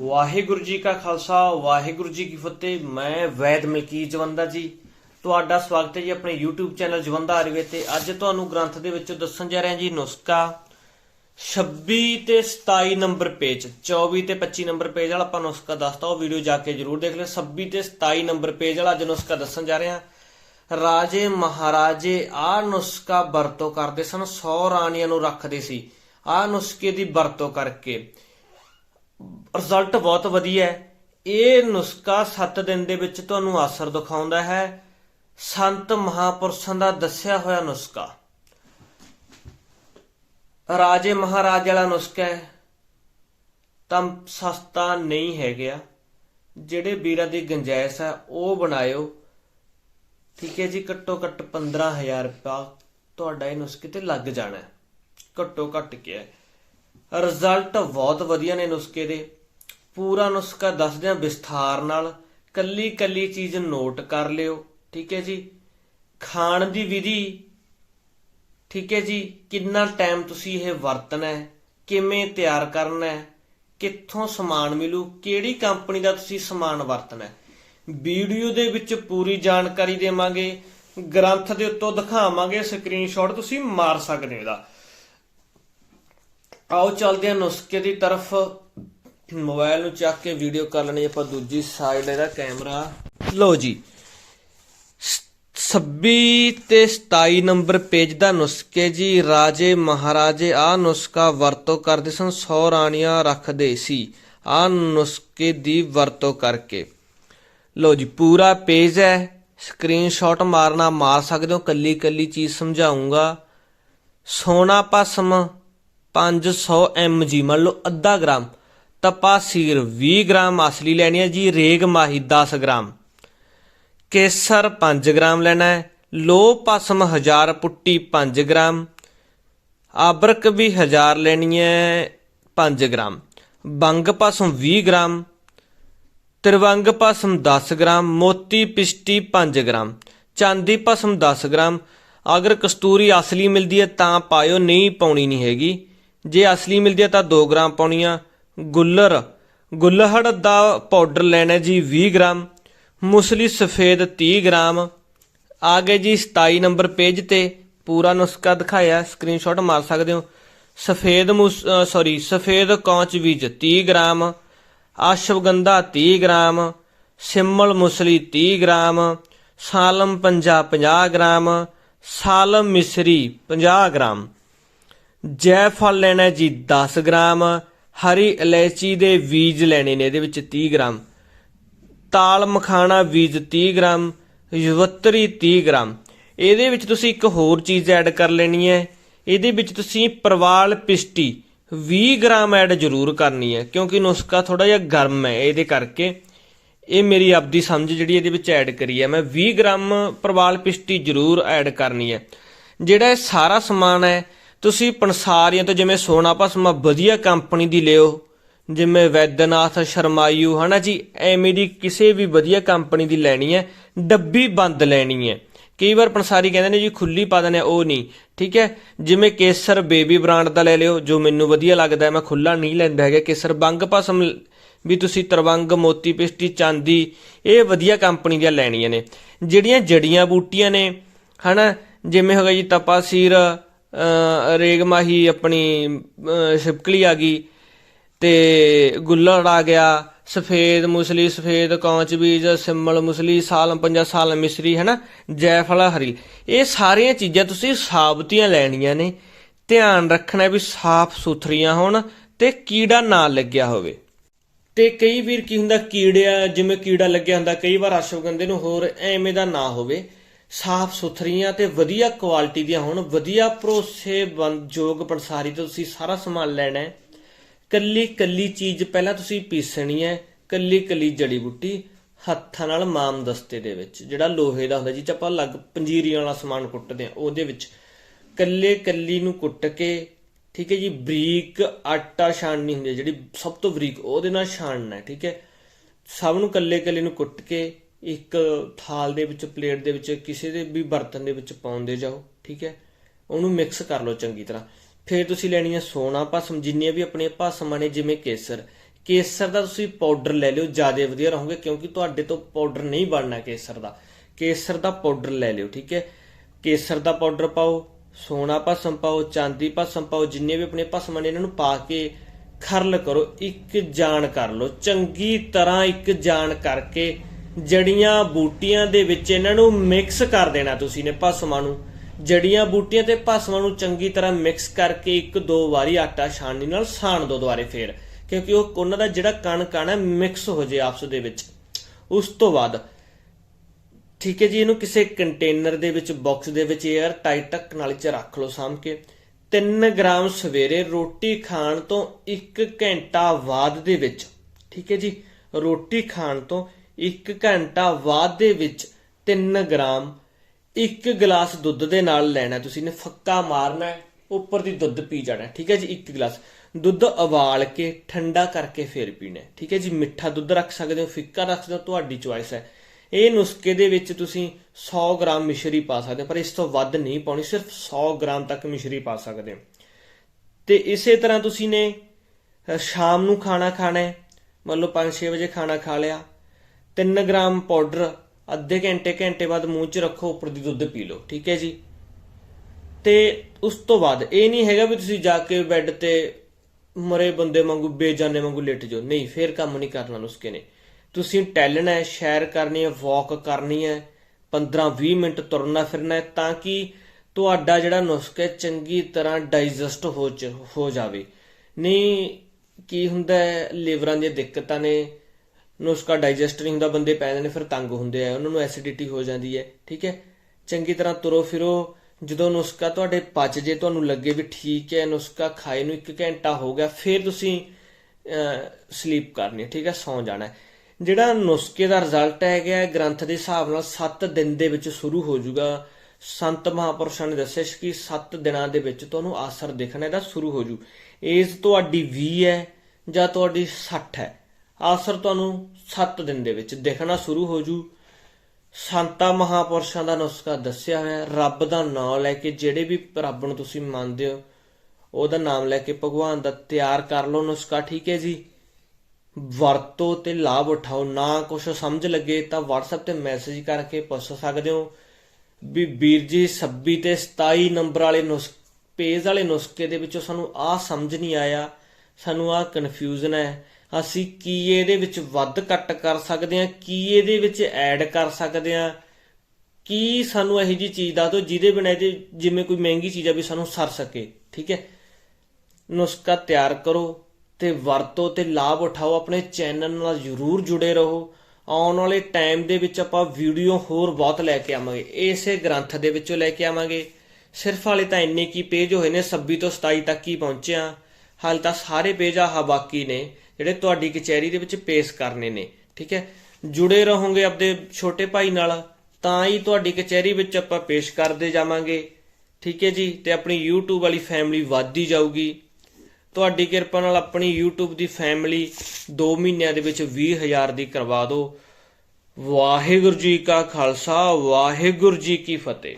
ਵਾਹਿਗੁਰੂ ਜੀ ਕਾ ਖਾਲਸਾ, ਵਾਹਿਗੁਰੂ ਜੀ ਕੀ ਫਤਿਹ। ਮੈਂ ਵੈਦ ਮਲਕੀਤ ਜਵੰਦਾ ਜੀ। ਤੁਹਾਡਾ ਸਵਾਗਤ ਹੈ ਜੀ ਆਪਣੇ YouTube ਚੈਨਲ ਜਵੰਦਾ ਆਰਵੇ ਤੇ। ਅੱਜ ਤੁਹਾਨੂੰ ਗ੍ਰੰਥ ਦੇ ਵਿੱਚੋਂ ਦੱਸਣ ਜਾ ਰਿਹਾ ਜੀ ਨੁਸਖਾ 26 ਤੇ 27 ਨੰਬਰ ਪੇਜ 24 ਤੇ 25 ਨੰਬਰ ਪੇਜ ਵਾਲਾ ਆਪਾਂ ਨੁਸਖਾ ਦੱਸਤਾ, ਉਹ ਵੀਡੀਓ ਜਾ ਕੇ ਜਰੂਰ ਦੇਖ ਲਿਓ। 26 ਤੇ 27 ਨੰਬਰ ਪੇਜ ਵਾਲਾ ਅੱਜ ਨੁਸਖਾ ਦੱਸਣ ਜਾ ਰਹੇ। ਹਾਂ ਰਾਜੇ ਮਹਾਰਾਜੇ, ਆਹ ਨੁਸਖਾ ਵਰਤੋਂ ਕਰਦੇ ਸਨ 100 ਰਾਣੀਆਂ ਨੂੰ ਰੱਖਦੇ ਸੀ। ਆਹ ਨੁਸਖੇ ਦੀ ਵਰਤੋਂ ਕਰਕੇ ਰਿਜ਼ਲਟ ਬਹੁਤ ਵਧੀਆ ਹੈ। ਇਹ ਨੁਸਖਾ 7 ਦਿਨ ਦੇ ਵਿੱਚ ਤੁਹਾਨੂੰ ਅਸਰ ਦਿਖਾਉਂਦਾ ਹੈ। ਸੰਤ ਮਹਾਪੁਰਸ਼ਾਂ ਦਾ ਦੱਸਿਆ ਹੋਇਆ ਨੁਸਖਾ। ਰਾਜੇ ਮਹਾਰਾਜ ਵਾਲਾ ਨੁਸਖਾ ਹੈ। ਤਾਂ ਸਸਤਾ ਨਹੀਂ ਹੈਗਾ ਜਿਹੜੇ ਵੀਰਾਂ ਦੀ ਗੰਜਾਇਸ਼ ਹੈ, ਉਹ ਬਣਾਇਓ। ਠੀਕ ਹੈ ਜੀ, ਘੱਟੋ ਘੱਟ 15000 ਰੁਪਇਆ ਤੁਹਾਡਾ ਇਹ ਨੁਸਖੇ ਤੇ ਲੱਗ ਜਾਣਾ ਘੱਟੋ ਘੱਟ ਕਿਹਾ ਰਿਜ਼ਲਟ ਬਹੁਤ ਵਧੀਆ ਨੇ ਨੁਸਖੇ ਦੇ। ਪੂਰਾ ਨੁਸਖਾ ਦੱਸਦੇ ਹਾਂ ਵਿਸਥਾਰ ਨਾਲ ਕੱਲੀ ਕੱਲੀ ਚੀਜ਼ ਨੋਟ ਕਰ ਲਿਓ, ਠੀਕ ਹੈ ਜੀ? ਖਾਣ ਦੀ ਵਿਧੀ, ਠੀਕ ਹੈ ਜੀ? ਕਿੰਨਾ ਟਾਈਮ ਤੁਸੀਂ ਇਹ ਵਰਤਣਾ ਹੈ? ਕਿਵੇਂ ਤਿਆਰ ਕਰਨਾ ਹੈ? ਕਿੱਥੋਂ ਸਮਾਨ ਮਿਲੂ? ਕਿਹੜੀ ਕੰਪਨੀ ਦਾ ਤੁਸੀਂ ਸਮਾਨ ਵਰਤਣਾ ਹੈ? ਵੀਡੀਓ ਦੇ ਵਿੱਚ ਪੂਰੀ ਜਾਣਕਾਰੀ ਦੇਵਾਂਗੇ। ਗ੍ਰੰਥ ਦੇ ਉੱਤੋਂ ਦਿਖਾਵਾਂਗੇ। ਸਕਰੀਨਸ਼ਾਟ ਤੁਸੀਂ ਮਾਰ ਸਕਦੇ ਹੋ ਇਹਦਾ। ਆਓ ਚੱਲਦੇ ਹਾਂ ਨੁਸਖੇ ਦੀ ਤਰਫ। ਮੋਬਾਈਲ ਨੂੰ ਚੱਕ ਕੇ ਵੀਡੀਓ ਕਰ ਲੈਣੀ ਆਪਾਂ ਦੂਜੀ ਸਾਈਡ ਇਹਦਾ ਕੈਮਰਾ। ਲਓ ਜੀ। 26 ਤੇ 27 ਨੰਬਰ ਪੇਜ ਦਾ ਨੁਸਖੇ ਜੀ। ਰਾਜੇ ਮਹਾਰਾਜੇ ਆ ਨੁਸਖਾ ਵਰਤੋਂ ਕਰਦੇ ਸਨ 100 ਰਾਣੀਆਂ ਰੱਖਦੇ ਸੀ। ਆ ਨੁਸਖੇ ਦੀ ਵਰਤੋਂ ਕਰਕੇ। ਲਓ ਜੀ, ਪੂਰਾ ਪੇਜ ਹੈ। ਸਕਰੀਨਸ਼ਾਟ ਮਾਰਨਾ ਮਾਰ ਸਕਦੇ ਹੋ ਕੱਲੀ ਕੱਲੀ ਚੀਜ਼ ਸਮਝਾਉਂਗਾ ਸੋਨਾ ਭਸਮ 500 mg ਮੰਨ ਲਓ ਅੱਧਾ ਗ੍ਰਾਮ। ਤਪਾਸੀਰ 20 ਗ੍ਰਾਮ ਅਸਲੀ ਲੈਣੀ ਹੈ ਜੀ, ਰੇਗ ਮਾਹੀ 10 ਗ੍ਰਾਮ। ਕੇਸਰ 5 ਗ੍ਰਾਮ ਲੈਣਾ ਹੈ ਲੋ ਭਸਮ 1000 ਪੁੱਟੀ 5 ਗ੍ਰਾਮ। ਆਬਰਕ ਵੀ 1000 ਲੈਣੀ ਹੈ 5 ਗ੍ਰਾਮ। ਬੰਗ ਭਸਮ 20 ਗ੍ਰਾਮ, ਤਿਰਵੰਗ ਭਸਮ 10 ਗ੍ਰਾਮ, ਮੋਤੀ ਪਿਸ਼ਟੀ 5 ਗ੍ਰਾਮ। ਚਾਂਦੀ ਭਸਮ 10 ਗ੍ਰਾਮ। ਅਗਰ ਕਸਤੂਰੀ ਅਸਲੀ ਮਿਲਦੀ ਹੈ ਤਾਂ ਪਾਇਓ, ਨਹੀਂ ਪਾਉਣੀ ਨਹੀਂ ਹੈਗੀ। ਜੇ ਅਸਲੀ ਮਿਲਦੀ ਹੈ ਤਾਂ 2 ਗ੍ਰਾਮ ਪਾਉਣੀ ਆ। ਗੁੱਲਰ। ਗੁੱਲਹੜ ਦਾ ਪਾਊਡਰ ਲੈਣਾ ਜੀ 20 ਗ੍ਰਾਮ। ਮੁਸਲੀ ਸਫੇਦ 30 ਗ੍ਰਾਮ। ਆ ਗਏ ਜੀ 27 ਨੰਬਰ ਪੇਜ ਤੇ। ਪੂਰਾ ਨੁਸਖਾ ਦਿਖਾਇਆ। ਸਕਰੀਨਸ਼ਾਟ ਮਾਰ ਸਕਦੇ ਹੋ। ਸਫੇਦ ਸੌਰੀ ਸਫੇਦ ਕੌਂਚ ਬੀਜ 30 ਗ੍ਰਾਮ। ਆਸ਼ਵਗੰਧਾ 30 ਗ੍ਰਾਮ। ਸਿਮਲ ਮੁਸਲੀ 30 ਗ੍ਰਾਮ। ਸਾਲਮ ਪੰਜਾ 50 ਗ੍ਰਾਮ। ਸਾਲਮ ਮਿਸਰੀ 50 ਗ੍ਰਾਮ। ਜੈਫਲ ਲੈਣਾ ਜੀ 10 ਗ੍ਰਾਮ, ਹਰੀ ਇਲਾਇਚੀ ਦੇ ਬੀਜ ਲੈਣੇ ਨੇ ਇਹਦੇ ਵਿੱਚ 30 ਗ੍ਰਾਮ, ਤਾਲ ਮਖਾਣਾ ਬੀਜ 30 ਗ੍ਰਾਮ, ਯਵਤਰੀ 30 ਗ੍ਰਾਮ। ਇਹਦੇ ਵਿੱਚ ਤੁਸੀਂ ਇੱਕ ਹੋਰ ਚੀਜ਼ ਐਡ ਕਰ ਲੈਣੀ ਹੈ। ਇਹਦੇ ਵਿੱਚ ਤੁਸੀਂ ਪ੍ਰਵਾਲ ਪਿਸਟੀ 20 ਗ੍ਰਾਮ ਐਡ ਜ਼ਰੂਰ ਕਰਨੀ ਹੈ, ਕਿਉਂਕਿ ਨੁਸਖਾ ਥੋੜਾ ਜਿਹਾ ਗਰਮ ਹੈ ਇਹਦੇ ਕਰਕੇ। ਇਹ ਮੇਰੀ ਆਪਦੀ ਸਮਝ ਜਿਹੜੀ ਇਹਦੇ ਵਿੱਚ ਐਡ ਕਰੀ ਹੈ। ਮੈਂ 20 ਗ੍ਰਾਮ ਪ੍ਰਵਾਲ ਪਿਸਟੀ ਜ਼ਰੂਰ ਐਡ ਕਰਨੀ ਹੈ। ਜਿਹੜਾ ਇਹ ਸਾਰਾ ਸਮਾਨ ਹੈ ਤੁਸੀਂ ਪੰਸਾਰੀਆਂ ਤੋਂ ਜਿਵੇਂ ਸੋਨਾ ਭਸਮਾ ਵਧੀਆ ਕੰਪਨੀ ਦੀ ਲਿਓ ਜਿਵੇਂ ਵੈਦਨਾਥ ਸ਼ਰਮਾਯੂ ਹਨਾ ਜੀ? ਐਵੇਂ ਦੀ ਕਿਸੇ ਵੀ ਵਧੀਆ ਕੰਪਨੀ ਦੀ ਲੈਣੀ ਹੈ ਡੱਬੀ ਬੰਦ ਲੈਣੀ ਹੈ। ਕਈ ਵਾਰ ਪੰਸਾਰੀ ਕਹਿੰਦੇ ਨੇ ਜੀ ਖੁੱਲੀ ਪਾ ਦਿੰਦੇ ਉਹ ਨਹੀਂ। ਠੀਕ ਹੈ? ਜਿਵੇਂ ਕੇਸਰ ਬੇਬੀ ਬ੍ਰਾਂਡ ਦਾ ਲੈ ਲਿਓ ਜੋ ਮੈਨੂੰ ਵਧੀਆ ਲੱਗਦਾ ਹੈ, ਮੈਂ ਖੁੱਲਾ ਨਹੀਂ ਲੈਂਦਾ ਹੈਗਾ। ਕੇਸਰ ਬੰਗ ਭਸਮ ਵੀ ਤੁਸੀਂ ਤਰਵੰਗ ਮੋਤੀ ਪਿਸਟੀ ਚਾਂਦੀ ਇਹ ਵਧੀਆ ਕੰਪਨੀ ਦੀਆਂ ਲੈਣੀਆਂ ਨੇ। ਜਿਹੜੀਆਂ ਜੜੀਆਂ ਬੂਟੀਆਂ ਨੇ ਹਨਾ? ਜਿਵੇਂ ਹੋ ਗਿਆ ਜੀ ਤਪਾਸੀਰ ਰੇਗਮਾਹੀ ਆਪਣੀ ਅ, ਛਿਪਕਲੀ ਆ ਗਈ ਤੇ ਗੁੱਲੜ ਆ ਗਿਆ ਸਫੇਦ ਮੁਸਲੀ ਸਫੇਦ ਕੌਂਚ ਬੀਜ ਸਿਮਲ ਮੁਸਲੀ ਸਾਲਮ ਪੰਜਾ ਸਾਲਮ ਮਿਸਰੀ ਹੈਨਾ? ਜੈਫਲਾ ਹਰੀ। ਇਹ ਸਾਰੀਆਂ ਚੀਜ਼ਾਂ ਤੁਸੀਂ ਸਾਬਤੀਆਂ ਲੈਣੀਆਂ ਨੇ। ਧਿਆਨ ਰੱਖਣਾ ਵੀ ਸਾਫ਼ ਸੁਥਰੀਆਂ ਹੋਣ ਤੇ ਕੀੜਾ ਨਾ ਲੱਗਿਆ ਹੋਵੇ। ਤੇ ਕਈ ਵੀਰ ਕੀ ਹੁੰਦਾ ਕੀੜਿਆ ਜਿਵੇਂ ਕੀੜਾ ਲੱਗਿਆ ਹੁੰਦਾ ਕਈ ਵਾਰ ਅਸ਼ਵਗੰਧੇ ਨੂੰ ਹੋਰ ਐਵੇਂ ਦਾ ਨਾ ਹੋਵੇ। ਸਾਫ਼ ਸੁਥਰੀਆਂ ਤੇ ਵਧੀਆ ਕੁਆਲਿਟੀ ਦੀਆਂ ਹੋਣ, ਵਧੀਆ ਭਰੋਸੇਯੋਗ ਪੰਸਾਰੀ ਤੋਂ ਤੁਸੀਂ ਸਾਰਾ ਸਮਾਨ ਲੈਣਾ ਹੈ। ਕੱਲੀ ਕੱਲੀ ਚੀਜ਼ ਪਹਿਲਾਂ ਤੁਸੀਂ ਪੀਸਣੀ ਹੈ, ਕੱਲੀ ਕੱਲੀ ਜੜੀ ਬੂਟੀ ਹੱਥਾਂ ਨਾਲ ਮਾਮ ਦਸਤੇ ਦੇ ਵਿੱਚ, ਜਿਹੜਾ ਲੋਹੇ ਦਾ ਹੁੰਦਾ ਜੀ 'ਚ ਆਪਾਂ ਲੱਗ ਪੰਜੀਰੀਆਂ ਵਾਲਾ ਸਮਾਨ ਕੁੱਟਦੇ ਆ ਉਹਦੇ ਵਿੱਚ ਕੱਲੇ ਕੱਲੀ ਨੂੰ ਕੁੱਟ ਕੇ, ਠੀਕ ਹੈ ਜੀ, ਬਰੀਕ ਆਟਾ ਛਾਣਨੀ ਹੁੰਦੀ ਹੈ, ਜਿਹੜੀ ਸਭ ਤੋਂ ਬਰੀਕ, ਉਹਦੇ ਨਾਲ ਛਾਣਨਾ ਹੈ, ਠੀਕ ਹੈ। ਸਭ ਨੂੰ ਕੱਲੇ ਕੱਲੇ ਨੂੰ ਕੁੱਟ ਕੇ ਇੱਕ ਥਾਲ ਦੇ ਵਿੱਚ, ਪਲੇਟ ਦੇ ਵਿੱਚ, ਕਿਸੇ ਦੇ ਵੀ ਬਰਤਨ ਦੇ ਵਿੱਚ ਪਾਉਂਦੇ ਜਾਓ, ਠੀਕ ਹੈ? ਉਹਨੂੰ ਮਿਕਸ ਕਰ ਲਓ ਚੰਗੀ ਤਰ੍ਹਾਂ। ਫਿਰ ਤੁਸੀਂ ਲੈਣੀ ਹੈ ਸੋਨਾ ਭਸਮ, ਜਿੰਨੀਆਂ ਵੀ ਆਪਣੀਆਂ ਭਸਮਾਂ ਨੇ, ਜਿਵੇਂ ਕੇਸਰ। ਕੇਸਰ ਦਾ ਤੁਸੀਂ ਪਾਊਡਰ ਲੈ ਲਿਓ, ਜ਼ਿਆਦਾ ਵਧੀਆ ਰਹੋਗੇ, ਕਿਉਂਕਿ ਤੁਹਾਡੇ ਤੋਂ ਪਾਊਡਰ ਨਹੀਂ ਬਣਨਾ ਕੇਸਰ ਦਾ। ਕੇਸਰ ਦਾ ਪਾਊਡਰ ਲੈ ਲਿਓ, ਠੀਕ ਹੈ? ਕੇਸਰ ਦਾ ਪਾਊਡਰ ਪਾਓ, ਸੋਨਾ ਭਸਮ ਪਾਓ, ਚਾਂਦੀ ਭਸਮ ਪਾਓ ਜਿੰਨੇ ਵੀ ਆਪਣੇ ਭਸਮ ਨੇ, ਇਹਨਾਂ ਨੂੰ ਪਾ ਕੇ ਖਰਲ ਕਰੋ, ਇੱਕ ਜਾਣ ਕਰ ਲਓ। ਚੰਗੀ ਤਰ੍ਹਾਂ ਇੱਕ ਜਾਣ ਕਰਕੇ ਜੜੀਆਂ ਬੂਟੀਆਂ ਦੇ ਵਿੱਚ ਇਹਨਾਂ ਨੂੰ ਮਿਕਸ ਕਰ ਦੇਣਾ ਤੁਸੀਂ ਨੇ ਭਸਮਾਂ ਨੂੰ। ਜੜੀਆਂ ਬੂਟੀਆਂ ਤੇ ਭਸਮਾਂ ਨੂੰ ਚੰਗੀ ਤਰ੍ਹਾਂ ਮਿਕਸ ਕਰਕੇ ਇੱਕ ਦੋ ਵਾਰੀ ਆਟਾ ਛਾਣਨੀ ਨਾਲ ਸਾਣ ਦੋ ਦੁਬਾਰੇ ਫੇਰ, ਕਿਉਂਕਿ ਉਹ ਉਹਨਾਂ ਦਾ ਜਿਹੜਾ ਕਣ ਕਣ ਹੈ ਮਿਕਸ ਹੋ ਜੇ ਆਪਸ ਦੇ ਵਿੱਚ। ਉਸ ਤੋਂ ਬਾਅਦ, ਠੀਕ ਹੈ ਜੀ, ਇਹਨੂੰ ਕਿਸੇ ਕੰਟੇਨਰ ਦੇ ਵਿੱਚ ਬਾਕਸ ਦੇ ਵਿੱਚ 에ਅਰ ਟਾਈਟ ਢੱਕਣ ਵਾਲੇ ਚ ਰੱਖ ਲਓ ਸਾਂਭ ਕੇ। 3 ਗ੍ਰਾਮ ਸਵੇਰੇ ਰੋਟੀ ਖਾਣ ਤੋਂ 1 ਘੰਟਾ ਬਾਅਦ ਦੇ ਵਿੱਚ, ਠੀਕ ਹੈ ਜੀ, ਰੋਟੀ ਖਾਣ ਤੋਂ 1 ਘੰਟਾ ਬਾਅਦ ਦੇ ਵਿੱਚ 3 ਗ੍ਰਾਮ, ਇੱਕ ਗਲਾਸ ਦੁੱਧ ਦੇ ਨਾਲ ਲੈਣਾ, ਤੁਸੀਂ ਨੇ ਫੱਕਾ ਮਾਰਨਾ ਉੱਪਰ ਦੀ ਦੁੱਧ ਪੀ ਜਾਣਾ ਠੀਕ ਹੈ ਜੀ, ਇੱਕ ਗਲਾਸ। ਦੁੱਧ ਉਬਾਲ ਕੇ, ਠੰਡਾ ਕਰਕੇ ਫੇਰ ਪੀਣਾ ਠੀਕ ਹੈ ਜੀ, ਮਿੱਠਾ ਦੁੱਧ ਰੱਖ ਸਕਦੇ ਹੋ, ਫਿੱਕਾ ਰੱਖ ਸਕਦੇ ਹੋ, ਤੁਹਾਡੀ ਚੁਆਇਸ ਹੈ। ਇਹ ਨੁਸਖੇ ਦੇ ਵਿੱਚ ਤੁਸੀਂ 100 ਗ੍ਰਾਮ ਮਿਸ਼ਰੀ ਪਾ ਸਕਦੇ ਹੋ, ਪਰ ਇਸ ਤੋਂ ਵੱਧ ਨਹੀਂ ਪਾਉਣੀ, ਸਿਰਫ 100 ਗ੍ਰਾਮ ਤੱਕ ਮਿਸ਼ਰੀ ਪਾ ਸਕਦੇ ਹੋ। ਤੇ ਇਸੇ ਤਰ੍ਹਾਂ ਤੁਸੀਂ ਨੇ ਸ਼ਾਮ ਨੂੰ ਖਾਣਾ ਖਾਣਾ ਹੈ, ਮੰਨ ਲਓ 5-6 ਵਜੇ ਖਾਣਾ ਖਾ ਲਿਆ 3 ਗ੍ਰਾਮ ਪਾਊਡਰ ਅੱਧੇ ਘੰਟੇ ਘੰਟੇ ਬਾਅਦ ਮੂੰਹ 'ਚ ਰੱਖੋ, ਉੱਪਰ ਦੀ ਦੁੱਧ ਪੀ ਲਓ, ਠੀਕ ਹੈ ਜੀ? ਤੇ ਉਸ ਤੋਂ ਬਾਅਦ ਇਹ ਨਹੀਂ ਹੈਗਾ ਵੀ ਤੁਸੀਂ ਜਾ ਕੇ ਬੈੱਡ ਤੇ ਮਰੇ ਬੰਦੇ ਵਾਂਗੂ, ਬੇਜਾਨੇ ਵਾਂਗੂ ਲੇਟ ਜਾਓ। ਨਹੀਂ, ਫੇਰ ਕੰਮ ਨਹੀਂ ਕਰਨਾ ਨੁਸਖੇ ਨੇ। ਤੁਸੀਂ ਟਹਿਲਣਾ ਹੈ, ਸ਼ੈਰ ਕਰਨੀ ਹੈ ਵਾਕ ਕਰਨੀ ਹੈ 15-20 ਮਿੰਟ ਤੁਰਨਾ ਫਿਰਨਾ ਹੈ, ਤਾਂ ਕਿ ਤੁਹਾਡਾ ਜਿਹੜਾ ਨੁਸਖਾ ਚੰਗੀ ਤਰ੍ਹਾਂ ਡਾਈਜੈਸਟ ਹੋ ਚ- ਹੋ ਜਾਵੇ। ਨਹੀਂ, ਕੀ ਹੁੰਦਾ ਹੈ, ਲਿਵਰਾਂ ਦੀਆਂ ਦਿੱਕਤਾਂ ਨੇ ਨੁਸਖਾ ਡਾਈਜੈਸਟ ਨਹੀਂ ਹੁੰਦਾ ਬੰਦੇ ਪੈ ਜਾਂਦੇ ਨੇ, ਫਿਰ ਤੰਗ ਹੁੰਦੇ ਆ, ਉਹਨਾਂ ਨੂੰ ਐਸਿਡਿਟੀ ਹੋ ਜਾਂਦੀ ਹੈ, ਠੀਕ ਹੈ? ਚੰਗੀ ਤਰ੍ਹਾਂ ਤੁਰੋ ਫਿਰੋ, ਜਦੋਂ ਨੁਸਖਾ ਤੁਹਾਡੇ ਪਚ ਜੇ, ਤੁਹਾਨੂੰ ਲੱਗੇ ਵੀ ਠੀਕ ਹੈ, ਨੁਸਖਾ ਖਾਏ ਨੂੰ 1 ਘੰਟਾ ਹੋ ਗਿਆ, ਫਿਰ ਤੁਸੀਂ ਸਲੀਪ ਕਰਨੀ ਠੀਕ ਹੈ? ਸੌਂ ਜਾਣਾ ਜਿਹੜਾ ਨੁਸਖੇ ਦਾ ਰਿਜ਼ਲਟ ਹੈਗਾ ਗ੍ਰੰਥ ਦੇ ਹਿਸਾਬ ਨਾਲ 7 ਦਿਨ ਦੇ ਵਿੱਚ ਸ਼ੁਰੂ ਹੋ ਜਾਊਗਾ। ਸੰਤ ਮਹਾਪੁਰਸ਼ਾਂ ਨੇ ਦੱਸਿਆ ਸੀ ਕਿ 7 ਦਿਨਾਂ ਦੇ ਵਿੱਚ ਤੁਹਾਨੂੰ ਆਸਰ ਦਿਖਣਾ, ਇਹਦਾ ਸ਼ੁਰੂ ਹੋ ਜੂ ਏਜ ਤੁਹਾਡੀ 20 ਹੈ ਜਾਂ ਤੁਹਾਡੀ 60 ਹੈ। ਆਸਰ ਤੁਹਾਨੂੰ 7 ਦਿਨ ਦੇ ਵਿੱਚ ਦਿਖਣਾ ਸ਼ੁਰੂ ਹੋ ਜੂ। ਸੰਤਾਂ ਮਹਾਪੁਰਸ਼ਾਂ ਦਾ ਨੁਸਖਾ ਦੱਸਿਆ ਹੋਇਆ ਰੱਬ ਦਾ ਨਾਮ ਲੈ ਕੇ ਜਿਹੜੇ ਵੀ ਰੱਬ ਨੂੰ ਤੁਸੀਂ ਮੰਨਦੇ ਹੋ, ਉਹਦਾ ਨਾਮ ਲੈ ਕੇ ਭਗਵਾਨ ਦਾ ਤਿਆਰ ਕਰ ਲਓ ਨੁਸਖਾ, ਠੀਕ ਹੈ ਜੀ? ਵਰਤੋ ਤੇ ਲਾਭ ਉਠਾਓ। ਨਾ ਕੁਛ ਸਮਝ ਲੱਗੇ ਤਾਂ WhatsApp ਤੇ ਮੈਸੇਜ ਕਰਕੇ ਪੁੱਛ ਸਕਦੇ ਹੋ ਵੀ ਵੀਰ ਜੀ 26 ਤੇ 27 ਨੰਬਰ ਵਾਲੇ ਨੁਸਖ ਪੇਜ ਵਾਲੇ ਨੁਸਖੇ ਦੇ ਵਿੱਚੋਂ ਸਾਨੂੰ ਆਹ ਸਮਝ ਨਹੀਂ ਆਇਆ। ਸਾਨੂੰ ਆਹ ਕਨਫਿਊਜ਼ਨ ਹੈ। ਅਸੀਂ ਕੀ ਇਹਦੇ ਵਿੱਚ ਵੱਧ ਘੱਟ ਕਰ ਸਕਦੇ ਹਾਂ? ਕੀ ਇਹਦੇ ਵਿੱਚ ਐਡ ਕਰ ਸਕਦੇ ਹਾਂ? ਕੀ ਸਾਨੂੰ ਇਹੋ ਜੀ ਚੀਜ਼ ਦੱਸ ਦਿਓ ਜਿਹਦੇ ਬਿਨਾਂ ਇਹਦੇ ਜਿਵੇਂ ਕੋਈ ਮਹਿੰਗੀ ਚੀਜ਼ ਆ ਵੀ ਸਾਨੂੰ ਸਰ ਸਕੇ, ਠੀਕ ਹੈ? ਨੁਸਖਾ ਤਿਆਰ ਕਰੋ ਤੇ ਵਰਤੋ ਤੇ ਲਾਭ ਉਠਾਓ, ਆਪਣੇ ਚੈਨਲ ਨਾਲ ਜਰੂਰ ਜੁੜੇ ਰਹੋ। ਆਉਣ ਵਾਲੇ ਟਾਈਮ ਦੇ ਵਿੱਚ ਆਪਾਂ ਵੀਡੀਓ ਹੋਰ ਬਹੁਤ ਲੈ ਕੇ ਆਵਾਂਗੇ। ਇਸੇ ਗ੍ਰੰਥ ਦੇ ਵਿੱਚੋਂ ਲੈ ਕੇ ਆਵਾਂਗੇ। ਸਿਰਫ ਹਾਲੇ ਤਾਂ ਇੰਨੇ ਕੀ ਪੇਜ ਹੋਏ ਨੇ 26 ਤੋਂ 27 ਤੱਕ ਹੀ ਪਹੁੰਚਿਆ ਹਾਲੇ ਤਾਂ ਸਾਰੇ ਪੇਜ ਆਹ ਬਾਕੀ ਨੇ। ਜਿਹੜੇ ਤੁਹਾਡੀ ਕਚਹਿਰੀ ਦੇ ਵਿੱਚ ਪੇਸ਼ ਕਰਨੇ ਨੇ, ਠੀਕ ਹੈ? ਜੁੜੇ ਰਹੋਗੇ ਆਪਦੇ ਛੋਟੇ ਭਾਈ ਨਾਲ, ਤਾਂ ਹੀ ਤੁਹਾਡੀ ਕਚਹਿਰੀ ਵਿੱਚ ਆਪਾਂ ਪੇਸ਼ ਕਰਦੇ ਜਾਵਾਂਗੇ, ਠੀਕ ਹੈ ਜੀ? ਤੇ ਆਪਣੀ YouTube ਵਾਲੀ ਫੈਮਿਲੀ ਵੱਧਦੀ ਜਾਊਗੀ। ਤੁਹਾਡੀ ਕਿਰਪਾ ਨਾਲ ਆਪਣੀ YouTube ਦੀ ਫੈਮਿਲੀ 2 ਮਹੀਨਿਆਂ ਦੇ ਵਿੱਚ 20000 ਦੀ ਕਰਵਾ ਦਿਓ। ਵਾਹਿਗੁਰੂ ਜੀ ਕਾ ਖਾਲਸਾ, ਵਾਹਿਗੁਰੂ ਜੀ ਕੀ ਫਤਿਹ।